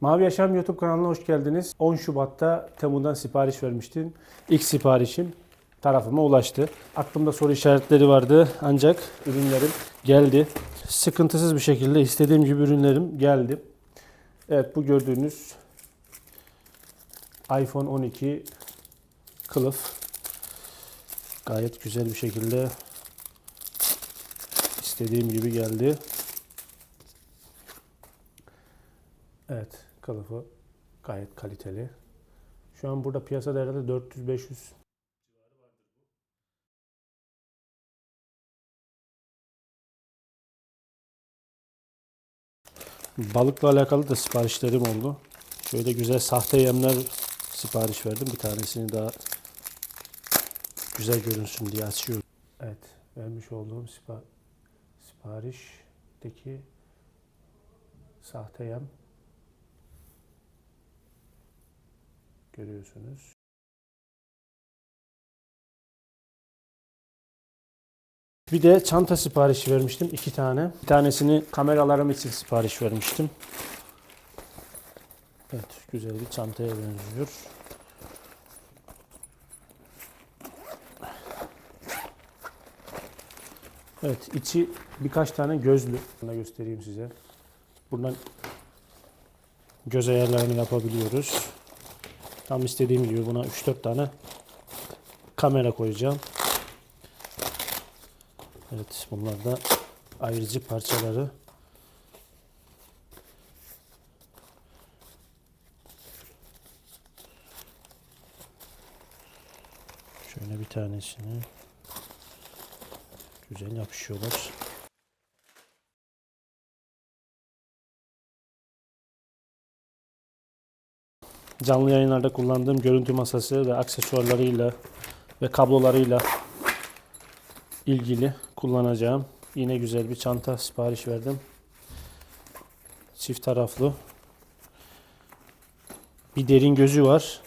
Mavi Yaşam YouTube kanalına hoş geldiniz. 10 Şubat'ta Temu'dan sipariş vermiştim. İlk siparişim tarafıma ulaştı. Aklımda soru işaretleri vardı ancak ürünlerim geldi. Sıkıntısız bir şekilde istediğim gibi ürünlerim geldi. Evet bu gördüğünüz iPhone 12 kılıf gayet güzel bir şekilde istediğim gibi geldi. Evet, kılıfı gayet kaliteli. Şu an burada piyasada herhalde 400-500 Balıkla alakalı da siparişlerim oldu. Şöyle güzel sahte yemler sipariş verdim. Bir tanesini daha güzel görünsün diye açıyorum. Evet, vermiş olduğum sipa siparişteki sahte yem görüyorsunuz. Bir de çanta siparişi vermiştim. iki tane. Bir tanesini kameralarım için sipariş vermiştim. Evet, güzel bir çantaya benziyor. Evet, içi birkaç tane gözlü. Bunu da göstereyim size. Buradan göz ayarlarını yapabiliyoruz. Tam istediğim gibi buna 3-4 tane kamera koyacağım. Evet bunlar da ayrıcı parçaları. Şöyle bir tanesini güzel yapışıyorlar. Canlı yayınlarda kullandığım görüntü masası ve aksesuarlarıyla ve kablolarıyla ilgili kullanacağım. Yine güzel bir çanta sipariş verdim. Çift taraflı. Bir derin gözü var.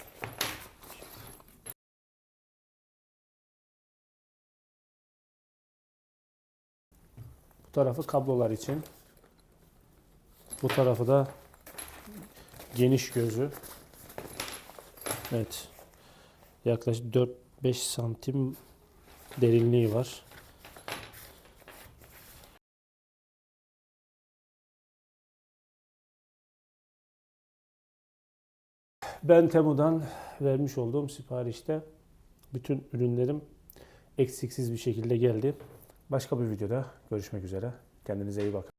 Bu tarafı kablolar için. Bu tarafı da geniş gözü. Evet. Yaklaşık 4-5 santim derinliği var. Ben Temu'dan vermiş olduğum siparişte bütün ürünlerim eksiksiz bir şekilde geldi. Başka bir videoda görüşmek üzere. Kendinize iyi bakın.